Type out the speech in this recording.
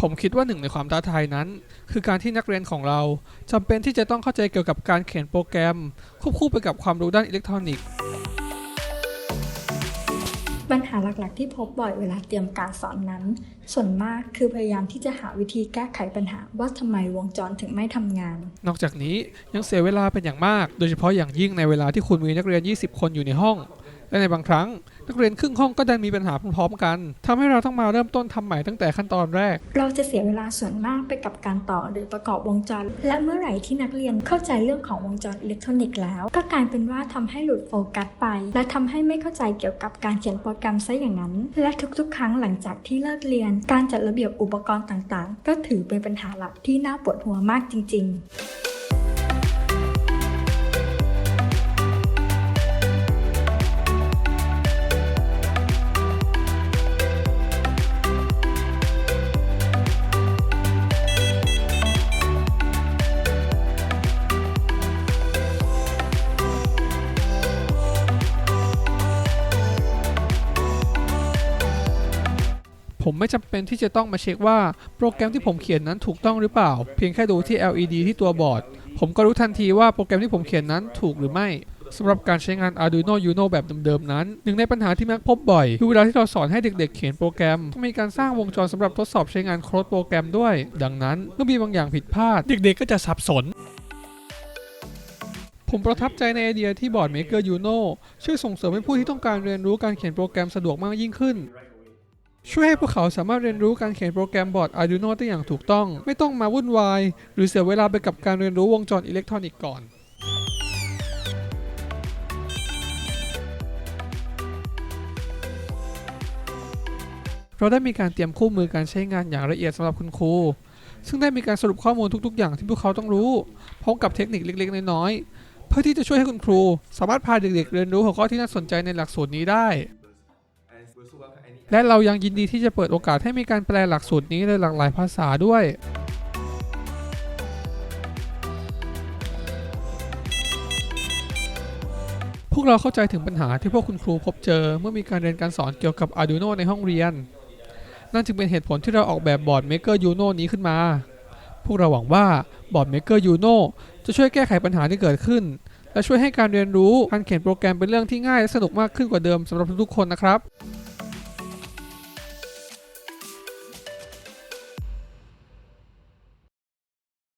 ผมคิดว่าหนึ่งในความท้าทายนั้น คือการที่นักเรียนของเราจำเป็นที่จะต้องเข้าใจเกี่ยวกับการเขียนโปรแกรม ควบคู่ไปกับความรู้ด้านอิเล็กทรอนิกส์ปัญหาหลักๆ ที่พบบ่อยเวลาเตรียมการสอนนั้น ส่วนมากคือพยายามที่จะหาวิธีแก้ไขปัญหาว่าทำไมวงจรถึงไม่ทำงาน นอกจากนี้ยังเสียเวลาเป็นอย่างมาก โดยเฉพาะอย่างยิ่งในเวลาที่คุณมีนักเรียน 20 คนอยู่ในห้อง และในบางครั้ง นักเรียนครึ่งห้องก็ดันมีปัญหาพร้อมๆกันทำให้เราต้องมาเริ่มต้นทำใหม่ตั้งแต่ขั้นตอนแรก เราจะเสียเวลาส่วนมากไปกับการต่อหรือประกอบวงจร และเมื่อไหร่ที่นักเรียนเข้าใจเรื่องของวงจรอิเล็กทรอนิกส์แล้ว ก็กลายเป็นว่าทำให้หลุดโฟกัสไป และทำให้ไม่เข้าใจเกี่ยวกับการเขียนโปรแกรมซะอย่างนั้น และทุกๆ ครั้งหลังจากที่เลิกเรียน การจัดระเบียบอุปกรณ์ต่างๆ ก็ถือเป็นปัญหาหลักที่น่าปวดหัวมากจริง ๆ ผมไม่จำเป็นที่จะต้องมาเช็คว่าโปรแกรมที่ผมเขียนนั้นถูกต้องหรือเปล่า เพียงแค่ดูที่ LED ที่ตัวบอร์ด ผมก็รู้ทันทีว่าโปรแกรมที่ผมเขียนนั้นถูกหรือไม่สำหรับการใช้งาน Arduino Uno แบบเดิมๆ นั้น หนึ่งในปัญหาที่มักพบบ่อย คือเวลาที่เราสอนให้เด็กๆ เขียนโปรแกรม ต้องมีการสร้างวงจรสำหรับทดสอบใช้งานโค้ดโปรแกรมด้วย ดังนั้นเมื่อมีบางอย่างผิดพลาด เด็กๆ ก็จะสับสน ผมประทับใจในไอเดียที่บอร์ด Maker Uno ช่วยส่งเสริมให้ผู้ที่ต้องการเรียนรู้การเขียนโปรแกรมสะดวกมากยิ่งขึ้น ช่วยให้พวกเขาสามารถเรียนรู้การเขียนโปรแกรมบอร์ด Arduino ได้อย่างถูกต้อง ไม่ต้องมาวุ่นวาย หรือเสียเวลาไปกับการเรียนรู้วงจรอิเล็กทรอนิกส์ก่อนเราได้มีการเตรียมคู่มือการใช้งานอย่างละเอียดสำหรับคุณครู ซึ่งได้มีการสรุปข้อมูลทุกๆ อย่างที่พวกเขาต้องรู้ พร้อมกับเทคนิคเล็กๆ น้อยๆ เพื่อที่จะช่วยให้คุณครู สามารถพาเด็กๆ เรียนรู้หัวข้อที่น่าสนใจในหลักสูตรนี้ได้ และเรายังยินดีที่จะเปิดโอกาสให้มีการแปลหลักสูตรนี้ในหลากหลายภาษาด้วย พวกเราเข้าใจถึงปัญหาที่พวกคุณครูพบเจอเมื่อมีการเรียนการสอนเกี่ยวกับ Arduino ในห้องเรียน นั่นจึงเป็นเหตุผลที่เราออกแบบบอร์ด Maker Uno นี้ขึ้นมา พวกเราหวังว่าบอร์ด Maker Uno จะช่วยแก้ไขปัญหาที่เกิดขึ้น และช่วยให้การเรียนรู้การเขียนโปรแกรมเป็นเรื่องที่ง่ายและสนุกมากขึ้นกว่าเดิมสำหรับทุกๆคนนะครับ